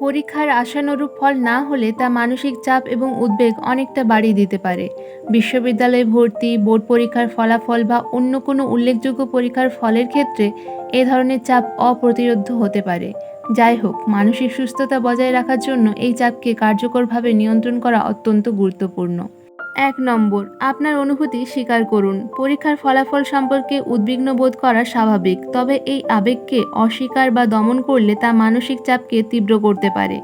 পরীক্ষার আশানুরূপ ফল না হলে তা মানসিক চাপ এবং উদ্বেগ অনেকটা বাড়িয়ে দিতে পারে। বিশ্ববিদ্যালয়ে ভর্তি, বোর্ড পরীক্ষার ফলাফল বা অন্য কোনো উল্লেখযোগ্য পরীক্ষার ফলের ক্ষেত্রে এ ধরনের চাপ অপ্রতিরোধ্য হতে পারে। যাই হোক, মানসিক সুস্থতা বজায় রাখার জন্য এই চাপকে কার্যকরভাবে নিয়ন্ত্রণ করা অত্যন্ত গুরুত্বপূর্ণ। এক নম্বর, আপনার অনুভূতি স্বীকার করুন। পরীক্ষার ফলাফল সম্পর্কে উদ্বিগ্ন বোধ করা স্বাভাবিক, তবে এই আবেগকে অস্বীকার বা দমন করলে তা মানসিক চাপকে তীব্র করতে পারে।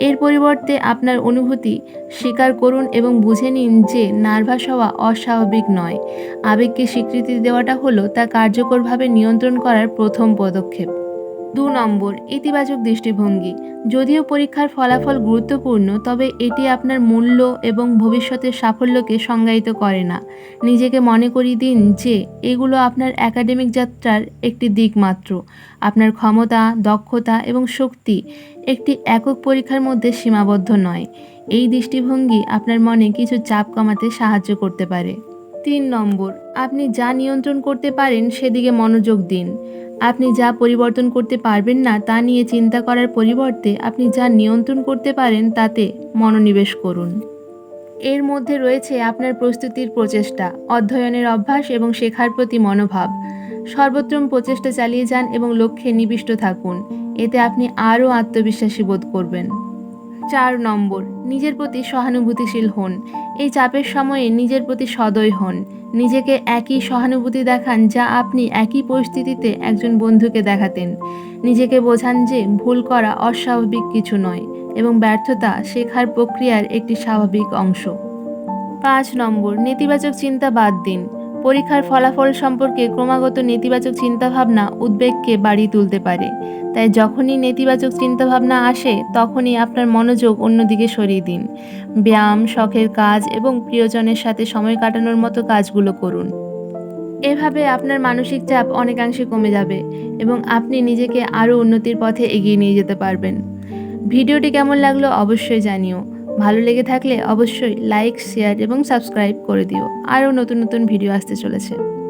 এর পরিবর্তে আপনার অনুভূতি স্বীকার করুন এবং বুঝে নিন যে নার্ভাস হওয়া অস্বাভাবিক নয়। আবেগকে স্বীকৃতি দেওয়াটা হলো তা কার্যকরভাবে নিয়ন্ত্রণ করার প্রথম পদক্ষেপ। দু নম্বর, ইতিবাচক দৃষ্টিভঙ্গি। যদিও পরীক্ষার ফলাফল গুরুত্বপূর্ণ, তবে এটি আপনার মূল্য এবং ভবিষ্যতের সাফল্যকে সংজ্ঞায়িত করে না। নিজেকে মনে করিয়ে দিন যে, এগুলো আপনার একাডেমিক যাত্রার একটি দিক মাত্র। আপনার ক্ষমতা, দক্ষতা এবং শক্তি একটি একক পরীক্ষার মধ্যে সীমাবদ্ধ নয়। এই দৃষ্টিভঙ্গি আপনার মনে কিছু চাপ কমাতে সাহায্য করতে পারে। তিন নম্বর, আপনি যা নিয়ন্ত্রণ করতে পারেন সেদিকে মনোযোগ দিন। আপনি যা পরিবর্তন করতে পারবেন না তা নিয়ে চিন্তা করার পরিবর্তে আপনি যা নিয়ন্ত্রণ করতে পারেন তাতে মনোনিবেশ করুন। এর মধ্যে রয়েছে আপনার প্রস্তুতির প্রচেষ্টা, অধ্যয়নের অভ্যাস এবং শেখার প্রতি মনোভাব। সর্বোত্তম প্রচেষ্টা চালিয়ে যান এবং লক্ষ্যে নিবিষ্ট থাকুন। এতে আপনি আরও আত্মবিশ্বাসী বোধ করবেন। চার নম্বর, নিজের প্রতি সহানুভূতিশীল হন। এই চাপের সময়ে নিজের প্রতি সদয় হন। নিজেকে একই সহানুভূতি দেখান যা আপনি একই পরিস্থিতিতে একজন বন্ধুকে দেখাতেন। নিজেকে বোঝান যে ভুল করা অস্বাভাবিক কিছু নয় এবং ব্যর্থতা শেখার প্রক্রিয়ার একটি স্বাভাবিক অংশ। পাঁচ নম্বর, নেতিবাচক চিন্তা বাদ দিন। পরীক্ষার ফলাফল সম্পর্কে ক্রমাগত নেতিবাচক চিন্তাভাবনা উদ্বেগকে বাড়িয়ে তুলতে পারে। তাই যখনই নেতিবাচক চিন্তাভাবনা আসে, তখনই আপনার মনোযোগ অন্যদিকে সরিয়ে দিন। ব্যায়াম, শখের কাজ এবং প্রিয়জনের সাথে সময় কাটানোর মতো কাজগুলো করুন। এভাবে আপনার মানসিক চাপ অনেকাংশে কমে যাবে এবং আপনি নিজেকে আরও উন্নতির পথে এগিয়ে নিয়ে যেতে পারবেন। ভিডিওটি কেমন লাগল অবশ্যই জানিও। ভালো লেগে থাকলে অবশ্যই লাইক শেয়ার এবং সাবস্ক্রাইব করে দিও। আরও নতুন নতুন ভিডিও আসতে চলেছে।